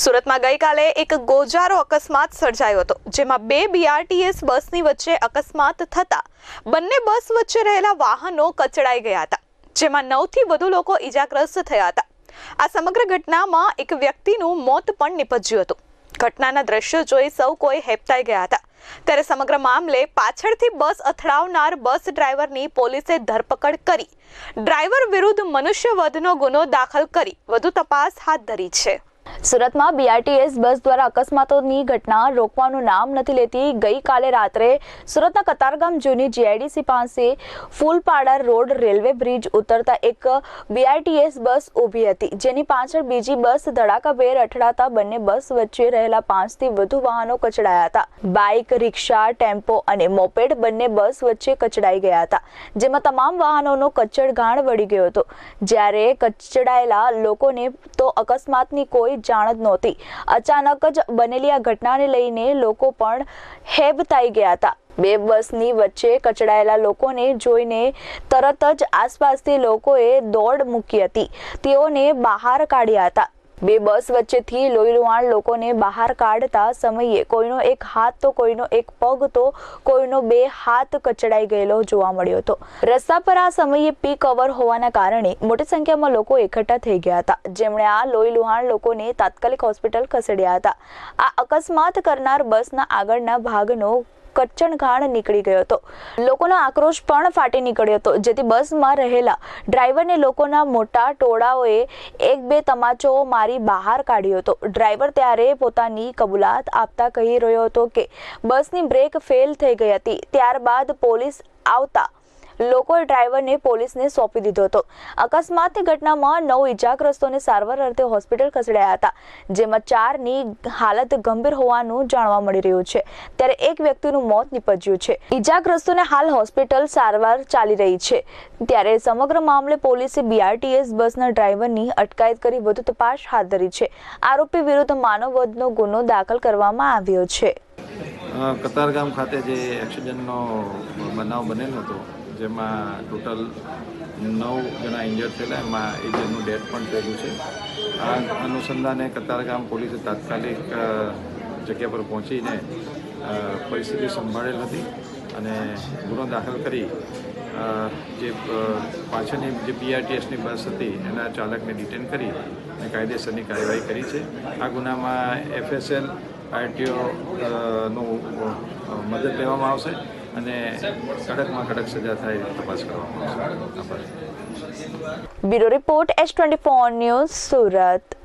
સુરતમાં ગઈકાલે એક ગોજારો અકસ્માત સર્જાયો હતો, જેમાં બે બીઆરટીએસ બસની વચ્ચે અકસ્માત થતા બંને બસ વચ્ચે રહેલા વાહનો કચડાઈ ગયા હતા, જેમાં નવથી વધુ લોકો ઈજાગ્રસ્ત થયા હતા. આ સમગ્ર ઘટનામાં એક વ્યક્તિનું મોત પણ નિપજ્યું હતું. ઘટનાના દ્રશ્યો જોઈ સૌ કોઈ હેપતાઈ ગયા હતા. ત્યારે સમગ્ર મામલે પાછળથી બસ અથડાવનાર બસ ડ્રાઈવરની પોલીસે ધરપકડ કરી, ડ્રાઈવર વિરુદ્ધ મનુષ્યવધનો ગુનો દાખલ કરી વધુ તપાસ હાથ ધરી છે. સુરતમાં બીઆરટીએસ બસ દ્વારા અકસ્માતોની ઘટના રોકવાનું નામ નથી લેતી ગઈકાલે રાત્રે સુરતના કતારગામ જૂની જીઆઈડીસી પાસે ફૂલપાડા રોડ રેલવે બ્રિજ ઉતરતા એક બીઆરટીએસ બસ ઊભી હતી. જેની પાછળ બીજી બસ ધડાકાભેર અથડાતા બંને બસ વચ્ચે રહેલા પાંચથી વધુ વાહનો કચડાયા હતા. બાઇક, રિક્ષા, ટેમ્પો અને મોપેડ બંને બસ વચ્ચે કચડાઈ ગયા હતા, જેમાં તમામ વાહનોનો કચ્ચડઘાણ વળી ગયો હતો. જ્યારે કચડાયેલા લોકોને તો અકસ્માતની કોઈ જાણ જ નહોતી. અચાનક જ બનેલી આ ઘટનાને લઈને લોકો પણ હેબતાઈ ગયા હતા. બે બસની વચ્ચે કચડાયેલા લોકોને જોઈને તરત જ આસપાસથી લોકોએ દોડ મૂકી હતી. તેઓને બહાર કાઢ્યા હતા. બે બસ વચ્ચેથી લોહીલુહાણ લોકોને બહાર કાઢતા સમયે કોઈનો એક હાથ તો કોઈનો એક પગ તો કોઈનો બે હાથ કચડાઈ ગયેલો જોવા મળ્યો હતો. રસ્તા પર આ સમયે પીક અવર હોવાના કારણે મોટી સંખ્યામાં લોકો એકઠા થઈ ગયા હતા. જેમણે આ લોહીલુહાણ લોકોને તાત્કાલિક હોસ્પિટલ ખસેડ્યા હતા. આ અકસ્માત કરનાર બસના આગળના ભાગનો કચ્ચણઘાણ નીકળી ગયો હતો. લોકોનો આક્રોશ પણ ફાટી નીકળ્યો હતો. જેથી બસમાં રહેલા ડ્રાઈવરને લોકોના મોટા ટોળાઓએ એક બે તમાચો મારી બહાર કાઢ્યો હતો. ડ્રાઈવર ત્યારે પોતાની કબૂલાત આપતા કહી રહ્યો હતો કે બસની બ્રેક ફેલ થઈ ગઈ હતી. ત્યારબાદ પોલીસ આવતા લોકોએ ડ્રાઈવરને પોલીસને સોંપી દીધો હતો. અકસ્માતની ઘટનામાં નવ ઈજાગ્રસ્તોને સારવાર અર્થે હોસ્પિટલ ખસેડાયા હતા, જેમાં ચારની હાલત ગંભીર હોવાનું જાણવા મળી રહ્યું છે. ત્યારે એક વ્યક્તિનું મોત નીપજ્યું છે. ઈજાગ્રસ્તોને હાલ હોસ્પિટલ સારવાર ચાલી રહી છે. ત્યારે સમગ્ર મામલે પોલીસે બીઆરટીએસ બસના ડ્રાઈવરની અટકાયત કરી વધુ તપાસ હાથ ધરી છે. આરોપી વિરુદ્ધ માનવવધનો ગુનો દાખલ કરવામાં આવ્યો છે. કતારગામ ખાતે જે એક્સિડન્ટનો બનાવ બનેલો હતો જેમાં ટોટલ નવ જણા ઇન્જર્ડ થયેલા, એમાં એક જણનું ડેથ પણ થયેલું છે. આ અનુસંધાને કતારગામ પોલીસે તાત્કાલિક જગ્યા પર પહોંચીને પરિસ્થિતિ સંભાળેલ હતી અને ગુનો દાખલ કરી જે પાછળની જે બીઆરટીએસની બસ હતી, એના ચાલકને ડિટેન કરી અને કાયદેસરની કાર્યવાહી કરી છે. આ ગુનામાં એફએસએલ આરટીઓ નું મદદ લેવામાં આવશે. અને કડકમાં કડક સજા થાય તપાસ કરવામાં આવશે. Bureau report S twenty news Surat.